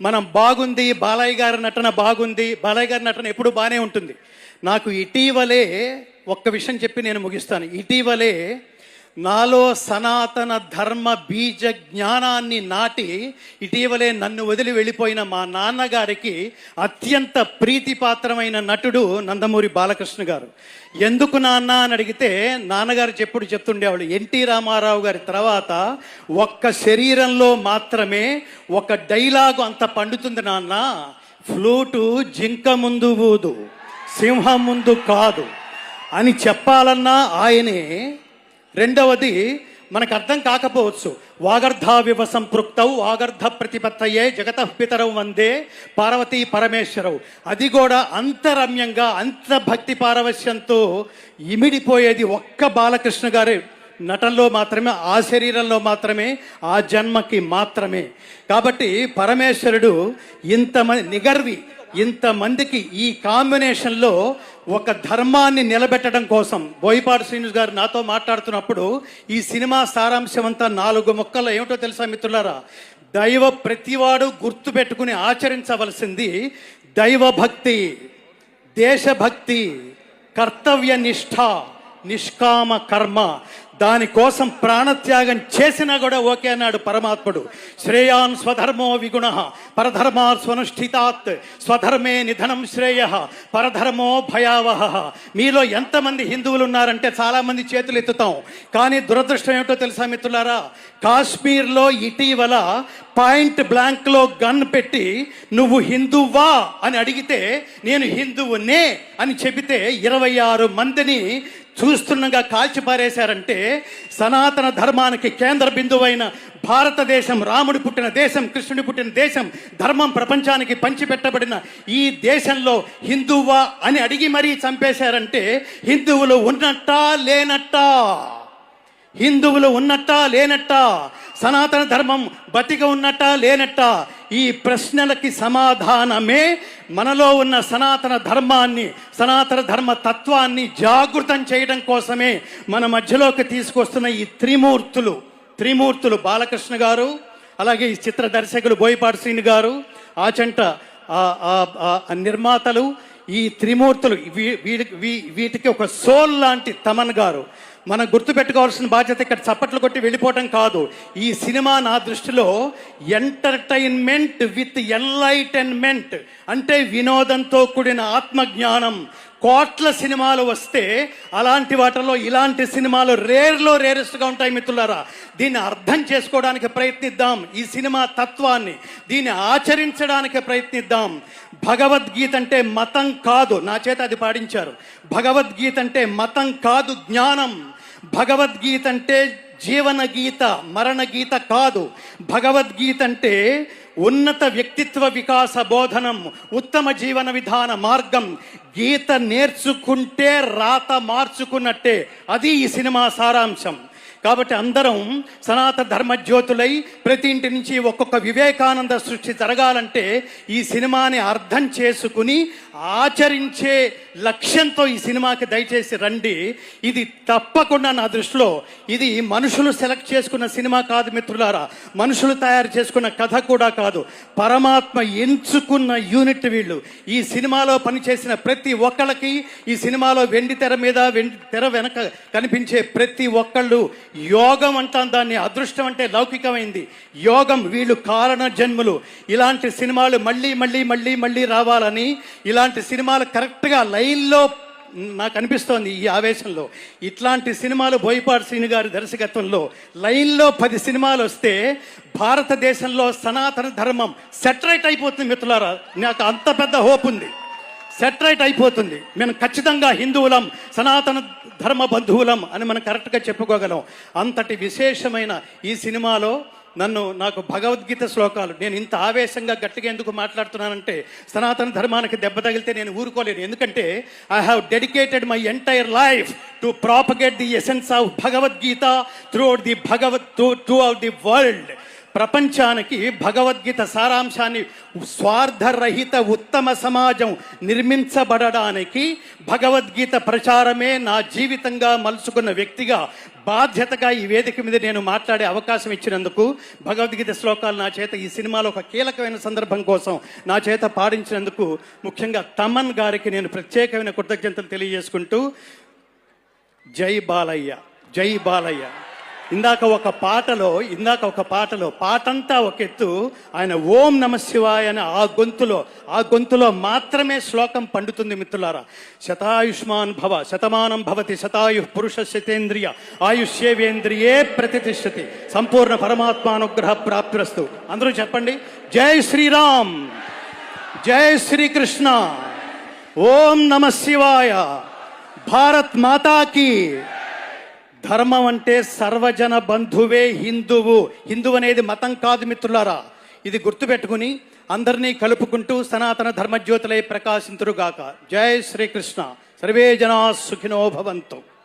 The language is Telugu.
మనం బాగుంది బాలయ్య గారి నటన బాగుంది బాలయ్య గారి నటన ఎప్పుడు బాగానే ఉంటుంది. నాకు ఇటీవలే ఒక్క విషయం చెప్పి నేను ముగిస్తాను. ఇటీవలే నాలో సనాతన ధర్మ బీజ జ్ఞానాన్ని నాటి ఇటీవలే నన్ను వదిలి వెళ్ళిపోయిన మా నాన్నగారికి అత్యంత ప్రీతిపాత్రమైన నటుడు నందమూరి బాలకృష్ణ గారు. ఎందుకు నాన్న అని అడిగితే నాన్నగారు చెప్పుడు చెప్తుండేవాళ్ళు ఎన్టీ రామారావు గారి తర్వాత ఒక్క శరీరంలో మాత్రమే ఒక డైలాగు అంత పండుతుంది నాన్న. ఫ్లూటు జింక ముందు ఊదు సింహం ముందు కాదు. అని చెప్పాలన్నా ఆయనే రెండవది మనకు అర్థం కాకపోవచ్చు. వాగర్ధావివ సంపృక్తౌ వాగర్ధ ప్రతిపత్తయే జగత పితరవు వందే పార్వతీ పరమేశ్వరవు అది కూడా అంతరమ్యంగా అంత భక్తి పారవశ్యంతో ఇమిడిపోయేది ఒక్క బాలకృష్ణ గారి నటనలో మాత్రమే ఆ శరీరంలో మాత్రమే ఆ జన్మకి మాత్రమే. కాబట్టి పరమేశ్వరుడు ఇంతమంది నిగర్వి ఇంతమందికి ఈ కాంబినేషన్లో ఒక ధర్మాన్ని నిలబెట్టడం కోసం బోయపాటి శ్రీనివాస్ గారు నాతో మాట్లాడుతున్నప్పుడు ఈ సినిమా సారాంశం అంతా నాలుగు మొక్కలు ఏమిటో తెలుసా మిత్రులారా? దైవ ప్రతివాడు గుర్తు పెట్టుకుని ఆచరించవలసింది దైవభక్తి దేశభక్తి కర్తవ్య నిష్ఠ నిష్కామ కర్మ. దానికోసం ప్రాణత్యాగం చేసినా కూడా ఓకే అన్నాడు పరమాత్ముడు. శ్రేయాన్ స్వధర్మో విగుణ పరధర్మా స్వనుష్ఠితాత్ స్వధర్మే నిధనం శ్రేయ పరధర్మో భయావహ. మీలో ఎంతమంది హిందువులు ఉన్నారంటే చాలామంది చేతులు ఎత్తుతాం కానీ దురదృష్టం ఏమిటో తెలుసా మిత్రులారా? కాశ్మీర్లో ఇటీవల పాయింట్ బ్లాంక్లో గన్ పెట్టి నువ్వు హిందువా? అని అడిగితే నేను హిందువునే అని చెబితే ఇరవై ఆరు మందిని చూస్తుండగా కాల్చిపారేశారంటే సనాతన ధర్మానికి కేంద్ర బిందువైన భారతదేశం రాముడు పుట్టిన దేశం కృష్ణుడి పుట్టిన దేశం ధర్మం ప్రపంచానికి పంచిపెట్టబడిన ఈ దేశంలో హిందువా అని అడిగి మరీ చంపేశారంటే హిందువులు ఉన్నట్టా లేనట్టా? హిందువులు ఉన్నట్టా లేనట్టా? సనాతన ధర్మం బతిక ఉన్నట్టా లేనట్టా? ఈ ప్రశ్నలకి సమాధానమే మనలో ఉన్న సనాతన ధర్మాన్ని సనాతన ధర్మ తత్వాన్ని జాగృతం చేయడం కోసమే మన మధ్యలోకి తీసుకొస్తున్న ఈ త్రిమూర్తులు. త్రిమూర్తులు బాలకృష్ణ గారు అలాగే ఈ చిత్ర దర్శకులు బోయపాటి శ్రీని గారు ఆచంట ఆ- ఆ- నిర్మాతలు ఈ త్రిమూర్తులు వీ- వీ- వీటికి ఒక సోల్ లాంటి తమన్ గారు. మనం గుర్తుపెట్టుకోవాల్సిన బాధ్యత ఇక్కడ చప్పట్లు కొట్టి వెళ్ళిపోవటం కాదు. ఈ సినిమా నా దృష్టిలో ఎంటర్టైన్మెంట్ విత్ ఎన్లైటన్మెంట్ అంటే వినోదంతో కూడిన ఆత్మజ్ఞానం. కోట్ల సినిమాలు వస్తే అలాంటి వాటిలో ఇలాంటి సినిమాలు రేర్లో రేరెస్ట్గా ఉంటాయి మిత్రులారా. దీన్ని అర్థం చేసుకోవడానికి ప్రయత్నిద్దాం ఈ సినిమా తత్వాన్ని. దీన్ని ఆచరించడానికి ప్రయత్నిద్దాం. భగవద్గీత అంటే మతం కాదు. నా చేత అది పాడించారు. భగవద్గీత అంటే మతం కాదు జ్ఞానం. భగవద్గీత అంటే జీవన గీత మరణ గీత కాదు. భగవద్గీత అంటే ఉన్నత వ్యక్తిత్వ వికాస బోధనం ఉత్తమ జీవన విధాన మార్గం. గీత నేర్చుకుంటే రాత మార్చుకున్నట్టే. అది ఈ సినిమా సారాంశం. కాబట్టి అందరం సనాతన ధర్మజ్యోతులై ప్రతి ఇంటి నుంచి ఒక్కొక్క వివేకానంద సృష్టి జరగాలంటే ఈ సినిమాని అర్థం చేసుకుని ఆచరించే లక్ష్యంతో ఈ సినిమాకి దయచేసి రండి. ఇది తప్పకుండా నా దృష్టిలో ఇది మనుషులు సెలెక్ట్ చేసుకున్న సినిమా కాదు మిత్రులారా. మనుషులు తయారు చేసుకున్న కథ కూడా కాదు. పరమాత్మ ఎంచుకున్న యూనిట్ వీళ్ళు. ఈ సినిమాలో పనిచేసిన ప్రతి ఒక్కళ్ళకి ఈ సినిమాలో వెండి తెర మీద వెండి తెర వెనక కనిపించే ప్రతి ఒక్కళ్ళు యోగం అంటాం దాన్ని అదృష్టం అంటే లౌకికమైంది. యోగం వీళ్ళు కారణ జన్ములు ఇలాంటి సినిమాలు మళ్ళీ మళ్ళీ మళ్ళీ మళ్ళీ రావాలని ఇలాంటి సినిమాలు కరెక్ట్గా లైన్లో నాకు అనిపిస్తోంది ఈ ఆవేశంలో. ఇట్లాంటి సినిమాలు బోయపాటి శ్రీని గారి దర్శకత్వంలో లైన్లో పది సినిమాలు వస్తే భారతదేశంలో సనాతన ధర్మం సెటరైట్ అయిపోతుంది మిత్రులారా. నాకు అంత పెద్ద హోప్ ఉంది. సెటరైట్ అయిపోతుంది. మేము ఖచ్చితంగా హిందువులం సనాతన ధర్మ బంధువులం అని మనం కరెక్ట్గా చెప్పుకోగలం. అంతటి విశేషమైన ఈ సినిమాలో నన్ను నాకు భగవద్గీత శ్లోకాలు నేను ఇంత ఆవేశంగా గట్టిగా ఎందుకు మాట్లాడుతున్నానంటే సనాతన ధర్మానికి దెబ్బ తగిలితే నేను ఊరుకోలేను. ఎందుకంటే I have dedicated my entire life to propagate the essence of Bhagavadgita throughout the Bhagavat throughout the world ప్రపంచానికి భగవద్గీత సారాంశాన్ని స్వార్థరహిత ఉత్తమ సమాజం నిర్మించబడడానికి భగవద్గీత ప్రచారమే నా జీవితంగా మలుచుకున్న వ్యక్తిగా బాధ్యతగా ఈ వేదిక మీద నేను మాట్లాడే అవకాశం ఇచ్చినందుకు భగవద్గీత శ్లోకాలు నా చేత ఈ సినిమాలో ఒక కీలకమైన సందర్భం కోసం నా చేత పాడించినందుకు ముఖ్యంగా తమన్ గారికి నేను ప్రత్యేకమైన కృతజ్ఞతలు తెలియజేసుకుంటూ జై బాలయ్య జై బాలయ్య. ఇందాక ఒక పాటలో ఇందాక ఒక పాటలో పాటంతా ఒక ఎత్తు ఆయన ఓం నమ శివాయ అని ఆ గొంతులో ఆ గొంతులో మాత్రమే శ్లోకం పండుతుంది మిత్రులారా. శతాయుష్మాన్ భవ శతమానం భవతి శతాయు పురుష శతేంద్రియ ఆయుష్యేవేంద్రియే ప్రతిష్టతి. సంపూర్ణ పరమాత్మానుగ్రహ ప్రాప్తిరస్తు. అందరూ చెప్పండి జై శ్రీరామ్ జై శ్రీకృష్ణ ఓం నమ శివాయ భారత్ మాతాకి. ధర్మం అంటే సర్వజన బంధువే హిందువు. హిందువు అనేది మతం కాదు మిత్రులారా. ఇది గుర్తుపెట్టుకుని అందరినీ కలుపుకుంటూ సనాతన ధర్మజ్యోతులై ప్రకాశింతురుగాక. జై శ్రీకృష్ణ. సర్వే జనా సుఖినో భవంతు.